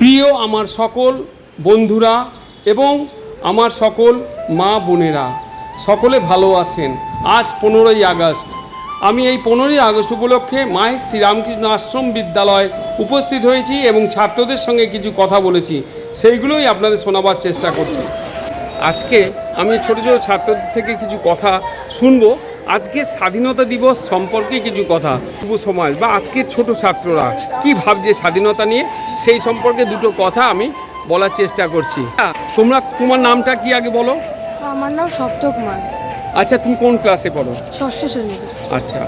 প্রিয় আমার সকল বন্ধুরা এবং আমার সকল মা বোনেরা, সকলে ভালো আছেন। আজ পনেরোই আগস্ট। আমি এই পনেরোই আগস্ট উপলক্ষে মায়ের শ্রীরামকৃষ্ণ আশ্রম বিদ্যালয় উপস্থিত হয়েছি এবং ছাত্রদের সঙ্গে কিছু কথা বলেছি। সেইগুলোই আপনাদের শোনাবার চেষ্টা করছি। আজকে আমি ছোটো ছোটো ছাত্রদের থেকে কিছু কথা শুনব। আজকে স্বাধীনতা দিবস সম্পর্কে কিছু কথা। যুব সমাজ বা আজকের ছোট ছাত্ররা কি ভাবছে স্বাধীনতা নিয়ে? সেই সম্পর্কে দুটো কথা আমি বলার চেষ্টা করছি। তোমরা তোমার নামটা কি আগে বলো? আমার নাম সপ্তক মান আচ্ছা তুমি কোন ক্লাসে পড়ো? ষষ্ঠ শ্রেণীতে। আচ্ছা।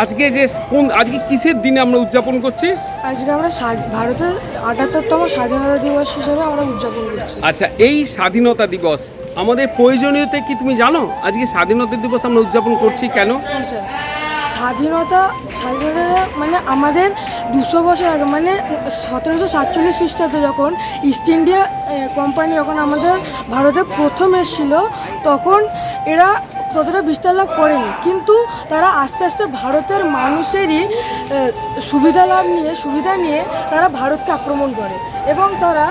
আজকে যে কোন আজকে কিসের দিনে আমরা উদযাপন করছি? আজকে আমরা ভারতের আটাত্তরতম স্বাধীনতা দিবস হিসেবে আমরা উদযাপন করছি। আচ্ছা এই স্বাধীনতা দিবস আমাদের প্রয়োজনীয়তা কি তুমি জানো? আজকে স্বাধীনতা দিবস আমরা উদযাপন করছি কেন? হ্যাঁ স্যার। স্বাধীনতা স্বাধীনতা মানে আমাদের দুশো বছর আগে মানে সতেরোশো সাতচল্লিশ খ্রিস্টাব্দে যখন ইস্ট ইন্ডিয়া কোম্পানি যখন আমাদের ভারতে প্রথম এসেছিল তখন এরা ততটা বিস্তার লাভ করেনি। কিন্তু তারা আস্তে আস্তে ভারতের মানুষেরই সুবিধা লাভ নিয়ে, সুবিধা নিয়ে তারা ভারতকে আক্রমণ করে এবং তারা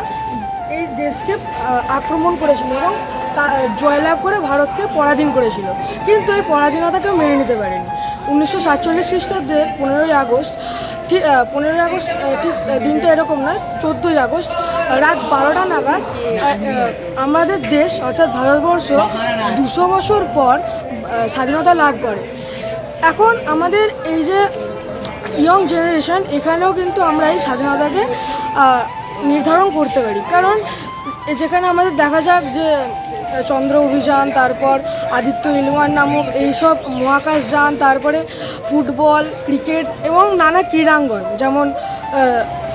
এই দেশকে আক্রমণ করেছিল এবং জয়লাভ করে ভারতকে পরাধীন করেছিল। কিন্তু এই পরাধীনতা কেউ মেনে নিতে পারেনি। উনিশশো সাতচল্লিশ খ্রিস্টাব্দের পনেরোই আগস্ট ঠিক পনেরোই আগস্ট ঠিক দিনটা এরকম নয়, চোদ্দোই আগস্ট, রাত বারোটা নাগাদ আমাদের দেশ, অর্থাৎ ভারতবর্ষ, দুশো বছর পর স্বাধীনতা লাভ করে। এখন আমাদের এই যে ইয়ং জেনারেশন এখানেও কিন্তু আমরা এই স্বাধীনতাকে নির্ধারণ করতে পারি। কারণ, যেখানে আমাদের দেখা যাক যে চন্দ্র অভিযান তারপর আদিত্য ইলওয়ান নামক এইসব মহাকাশ যান তারপরে ফুটবল ক্রিকেট এবং নানা ক্রীড়াঙ্গন যেমন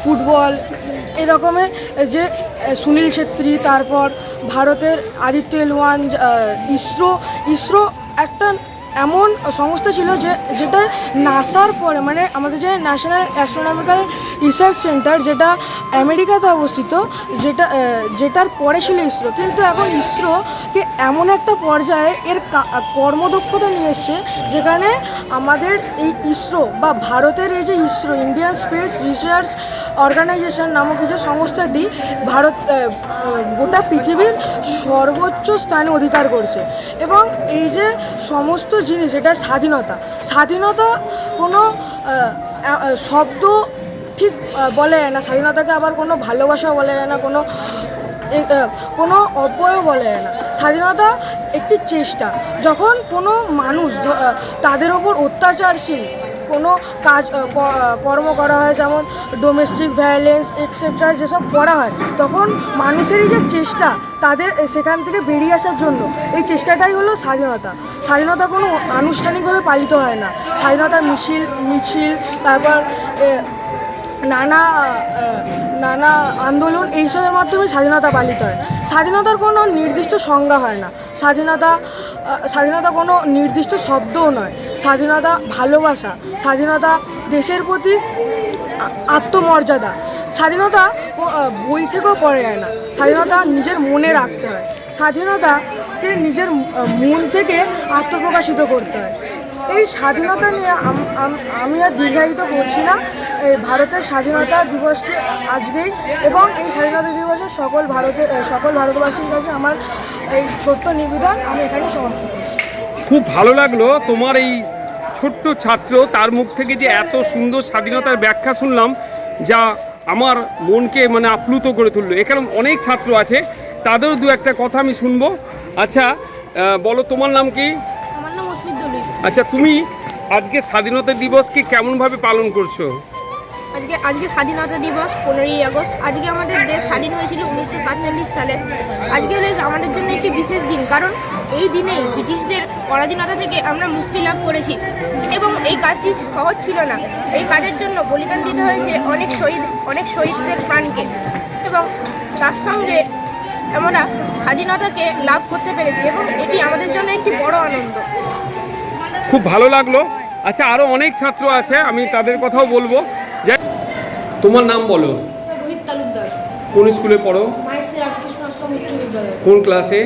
ফুটবল এরকমে যে সুনীল ছেত্রী তারপর ভারতের আদিত্য ইলওয়ান আহ, ইসরো ইসরো একটা এমন সংস্থা ছিল যে, যেটা নাসার পরে মানে আমাদের যে ন্যাশনাল অ্যাস্ট্রোনমিক্যাল রিসার্চ সেন্টার যেটা আমেরিকাতে অবস্থিত, যেটা যেটার পরে ছিল ইসরো। কিন্তু এখন ইসরোকে এমন একটা পর্যায়ে এর কর্মদক্ষতা নিয়ে এসছে, যেখানে আমাদের এই ইসরো বা ভারতের এই যে ISRO Indian space research organisation নামক যে সংস্থাটি ভারত গোটা পৃথিবীর সর্বোচ্চ স্থানে অধিকার করছে। এবং এই যে সমস্ত জিনিস, এটা স্বাধীনতা। স্বাধীনতা কোনো শব্দ ঠিক বলে না। স্বাধীনতাকে আবার কোনো ভালোবাসা বলে না, কোনো কোনো অব্যয় বলে যায় না। স্বাধীনতা একটি চেষ্টা। যখন কোনো মানুষ তাদের ওপর অত্যাচারশীল কোনো কাজ কর্ম করা হয়, যেমন ডোমেস্টিক ভায়োলেন্স এক্সেট্রা যেসব করা হয়, তখন মানুষেরই যে চেষ্টা, তাদের সেখান থেকে বেরিয়ে আসার জন্য, এই চেষ্টাটাই হলো স্বাধীনতা। স্বাধীনতা কোনো আনুষ্ঠানিকভাবে পালিত হয় না। স্বাধীনতার মিছিল মিছিল, তারপর নানা নানা আন্দোলন, এইসবের মাধ্যমে স্বাধীনতা পালিত হয়। স্বাধীনতার কোনো নির্দিষ্ট সংজ্ঞা হয় না। স্বাধীনতা স্বাধীনতা কোনো নির্দিষ্ট শব্দও নয়। স্বাধীনতা ভালোবাসা, স্বাধীনতা দেশের প্রতি আত্মমর্যাদা। স্বাধীনতা বই থেকেও পড়ে যায় না। স্বাধীনতা নিজের মনে রাখতে হয়। স্বাধীনতাকে নিজের মন থেকে আত্মপ্রকাশিত করতে হয়। এই স্বাধীনতা নিয়ে আম- আর দীর্ঘায়িত করছি না। এই ভারতের স্বাধীনতা দিবসটি আজকেই এবং এই স্বাধীনতা দিবসে সকল ভারতের সকল ভারতবাসীর কাছে আমার এই ছোট্ট নিবেদন আমি এখানে সমাপ্ত করছি। খুব ভালো লাগল তোমার এই ছোট্ট ছাত্র তার মুখ থেকে যে এত সুন্দর স্বাধীনতার ব্যাখ্যা শুনলাম যা আমার মনকে মানে আপ্লুত করে তুললো। এখানে অনেক ছাত্র আছে তাদেরও দু একটা কথা আমি শুনব। আচ্ছা বলো তোমার নাম কি? আচ্ছা তুমি আজকে স্বাধীনতা দিবসকে কেমনভাবে পালন করছ? আজকে আজকে স্বাধীনতা দিবস, পনেরোই আগস্ট। আজকে আমাদের দেশ স্বাধীন হয়েছিল উনিশশো সাতচল্লিশ সালে। আজকে আমাদের জন্য একটি বিশেষ দিন, কারণ এই দিনেই ব্রিটিশদের পরাধীনতা থেকে আমরা মুক্তি লাভ করেছি। এবং এই কাজটি সহজ ছিল না। এই কাজের জন্য বলিদান দিতে হয়েছে অনেক শহীদ, অনেক শহীদদের প্রাণকে। এবং তার সঙ্গে আমরা স্বাধীনতাকে লাভ করতে পেরেছি, এবং এটি আমাদের জন্য একটি বড় আনন্দ। খুব ভালো লাগল। আচ্ছা আরও অনেক ছাত্র আছে, আমি তাদের কথাও বলব। তোমার নাম বলো। রোহিত তালুকদার। কোন স্কুলে পড়ো? কোন ক্লাসে?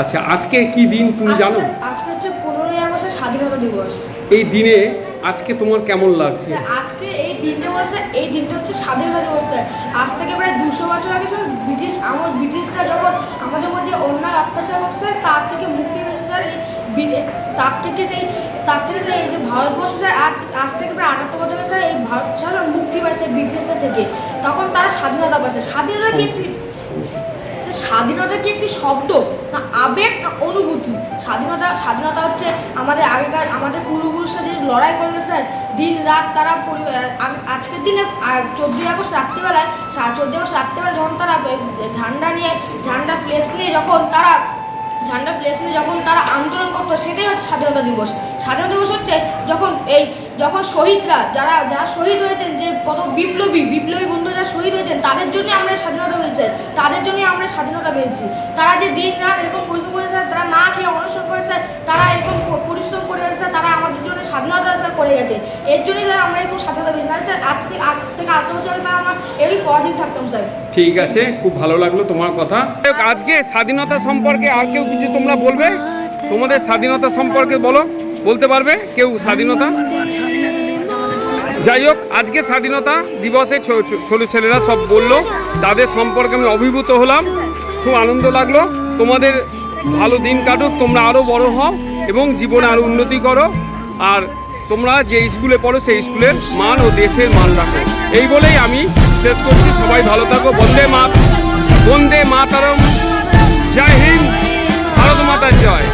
আচ্ছা আজকে কি দিন তুমি জানো? আজকে হচ্ছে পনেরোই আগস্টের স্বাধীনতা দিবস। এই দিনে আজকে তোমার কেমন লাগছে? আজকে এই দিনটা বলছে এই দিনটা হচ্ছে স্বাধীনতা দিবস আজ থেকে প্রায় দুশো বছর আগে ব্রিটিশ আমার ব্রিটিশরা যখন আমাদের মধ্যে অন্যায় অত্যাচার করছে তার থেকে তার থেকে সেই তার থেকে এই যে ভারতবর্ষ আজ আজ থেকে প্রায় আটাত্তর বছর স্যার এই ভারত স্যার মুক্তি পাইছে ব্রিটিশদের থেকে। তখন তারা স্বাধীনতা পাইছে। স্বাধীনতা কি একটি স্বাধীনতা কি একটি শব্দ না আবেগ না অনুভূতি? স্বাধীনতা স্বাধীনতা হচ্ছে আমাদের আগেকার, আমাদের পূর্বপুরুষরা যে লড়াই করে স্যার দিন, রাত তারা আজকের দিনে চোদ্দই আগস্ট রাত্রিবেলায়, চোদ্দই আগস্ট রাত্রিবেলায় যখন তারা ঝান্ডা নিয়ে, ঝান্ডা ফ্লেক্স নিয়ে যখন তারা ঝান্ডা ফ্লেক্স নিয়ে যখন তারা আন্দোলন করতো, সেটাই হচ্ছে স্বাধীনতা দিবস। স্বাধীনতা দিবস হচ্ছে যখন এই, যখন শহীদরা, যারা যারা শহীদ হয়েছেন, যে কত বিপ্লবী বিপ্লবী বন্ধুরা শহীদ হয়েছেন, তাদের জন্যই আমরা স্বাধীনতা পেয়েছি তাদের জন্যই আমরা স্বাধীনতা পেয়েছি। তারা যে দিন রাত এরকম পরিশ্রম করেছে তারা না খেয়ে অনশন করেছে তারা এরকম পরিশ্রম করে তারা আমাদের জন্য স্বাধীনতা করে গেছে। এর জন্যই স্যার আমরা স্বাধীনতা পেয়েছি না স্যার আজ থেকে আজ থেকে আট বছর আগে আমরা এই পরাধীন থাকতাম, স্যার। ঠিক আছে, খুব ভালো লাগল তোমার কথা। আজকে স্বাধীনতা সম্পর্কে আর কেউ কিছু তোমরা বলবে? তোমাদের স্বাধীনতা সম্পর্কে বলো। বলতে পারবে কেউ স্বাধীনতা? যাই হোক, আজকে স্বাধীনতা দিবসে ছোট ছেলেরা সব বলল। তাদের সম্পর্কে আমি অভিভূত হলাম। খুব আনন্দ লাগল। তোমাদের ভালো দিন কাটুক, তোমরা আরও বড় হও এবং জীবনে আরও উন্নতি করো। আর তোমরা যে স্কুলে পড়ো সেই স্কুলের মান ও দেশের মান রাখো। এই বলেই আমি শেষ করছি। সবাই ভালো থাকো। বন্দে মা বন্দে মাতারম। জয় হিন্দ। ভারত মাতার জয়।